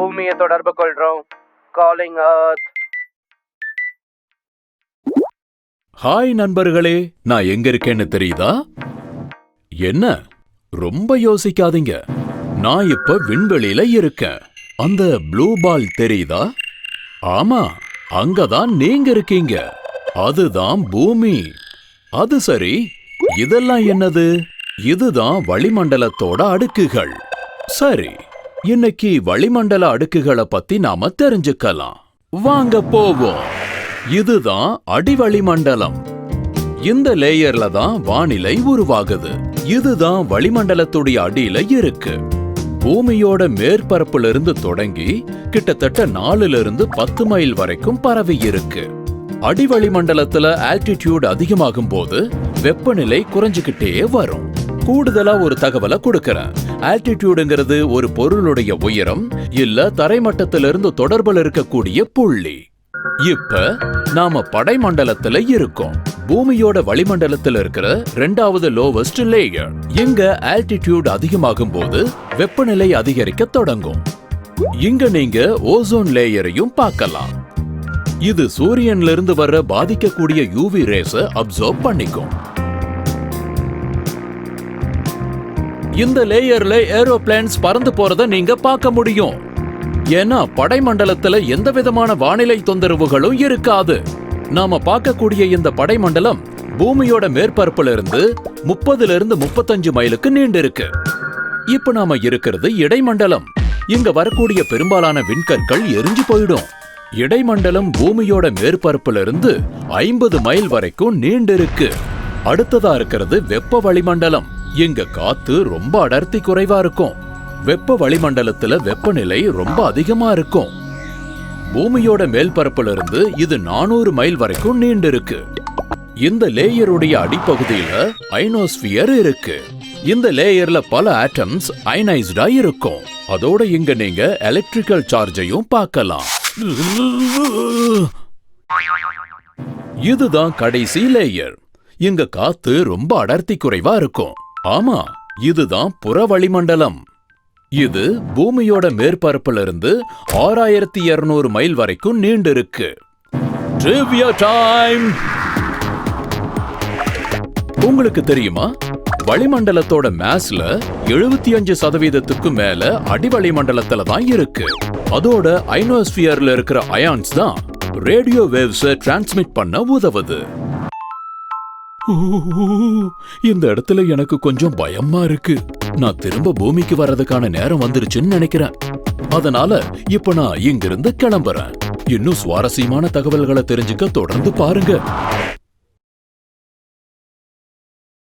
பூமியை தொடர்பு கொள்றோம். காலிங் அர்த் ஹாய் நண்பர்களே. நான் எங்க இருக்கேன்னு தெரியுதா? என்ன? ரொம்ப யோசிக்காதீங்க. நான் இப்ப விண்வெளியில இருக்கேன். அந்த ப்ளூ பால் தெரியுதா? ஆமா அங்கதான் நீங்க இருக்கீங்க. அதுதான் பூமி. அது சரி. இதெல்லாம் என்னது? இதுதான் வளிமண்டலத்தோட அடுக்குகள். சரி. இன்னைக்கு வளிமண்டல அடுக்குகளை பத்தி நாம தெரிஞ்சுக்கலாம். வாங்க போவோம். இதுதான் அடிவளிமண்டலம் இந்த லேயர்ல தான் வானிலை உருவாகுது. இதுதான் வளிமண்டலத்துடைய அடியில இருக்கு. பூமியோட மேற்பரப்புல இருந்து தொடங்கி கிட்டத்தட்ட நாலுல இருந்து பத்து மைல் வரைக்கும் பரவி இருக்கு. அடிவளிமண்டலத்துல ஆல்டிடியூட் அதிகமாகும் போது வெப்பநிலை குறைஞ்சுக்கிட்டே வரும். கூடுதலா ஒரு தகவலை கொடுக்கறேன். ஆல்டிடியூடுங்கிறது ஒரு பொருளுடைய உயரம் இல்ல தரைமட்டத்திலிருந்து தொடர்பில் இருக்கக்கூடிய புள்ளி. இப்ப நாம படைமண்டலத்துல இருக்கோம். பூமியோட வளிமண்டலத்துல இருக்கிற ரெண்டாவது லோவஸ்ட் லேயர் இங்க ஆல்டிடியூட் அதிகமாகும் போது வெப்பநிலை அதிகரிக்க தொடங்கும். இங்க நீங்க ஓசோன் லேயரையும் பார்க்கலாம். இது சூரியன்ல இருந்து வர்ற பாதிக்கக்கூடிய யூவி ரேஸ அப்சர்வ் பண்ணிக்கும். இந்த லேயர்ல ஏரோப்ளேன்ஸ் பறந்து போறத நீங்க பார்க்க முடியும். ஏன்னா படைமண்டலத்துல எந்த விதமான வானிலை தொந்தரவுகளும் இருக்காது. நாம பார்க்கக்கூடிய இந்த படைமண்டலம் பூமியோட மேற்பரப்புல இருந்து முப்பதுல இருந்து முப்பத்தஞ்சு மைலுக்கு நீண்டு இருக்கு இப்ப நாம இருக்கிறது இடைமண்டலம். இங்க வரக்கூடிய பெரும்பாலான விண்கற்கள் எரிஞ்சு போயிடும். இடைமண்டலம் பூமியோட மேற்பரப்புல இருந்து ஐம்பது மைல் வரைக்கும் நீண்டு இருக்கு அடுத்ததா இருக்கிறது வெப்ப வளிமண்டலம். இங்க காத்து ரொம்ப அடர்த்தி குறைவா இருக்கும். வெப்ப வளிமண்டலத்துல வெப்பநிலை ரொம்ப அதிகமா இருக்கும். பூமியோட மேல்பரப்புல இருந்து இது நானூறு மைல் வரைக்கும் நீண்டு இருக்கு இந்த லேயருடைய அடிப்பகுதியில ஐனோஸ்பியர் இருக்கு. இந்த லேயர்ல பல ஆட்டம்ஸ் அயனைஸ்டா இருக்கும். அதோட இங்க நீங்க எலக்ட்ரிக்கல் சார்ஜையும் பார்க்கலாம். இதுதான் கடைசி லேயர். இங்க காத்து ரொம்ப அடர்த்தி குறைவா இருக்கும். ஆமா இதுதான் புற வளிமண்டலம் இது பூமியோட மேற்பரப்புல இருந்து ஆறாயிரத்தி இருநூறு மைல் வரைக்கும் நீண்டு இருக்கு உங்களுக்கு தெரியுமா? வளிமண்டலத்தோட மேஸ்ல எழுபத்தி அஞ்சு சதவீதத்துக்கு மேல அடிவளிமண்டலத்துல தான் இருக்கு. அதோட ஐனோஸ்பியர்ல இருக்கிற அயான்ஸ் தான் ரேடியோ வேவ்ஸ் டிரான்ஸ்மிட் பண்ண உதவுது. இந்த இடத்துல எனக்கு கொஞ்சம் பயமா இருக்கு. நான் திரும்ப பூமிக்கு வர்றதுக்கான நேரம் வந்துருச்சுன்னு நினைக்கிறேன். அதனால இப்ப நான் இங்கிருந்து கிளம்புறேன். இன்னும் சுவாரஸ்யமான தகவல்களை தெரிஞ்சுக்க தொடர்ந்து பாருங்க.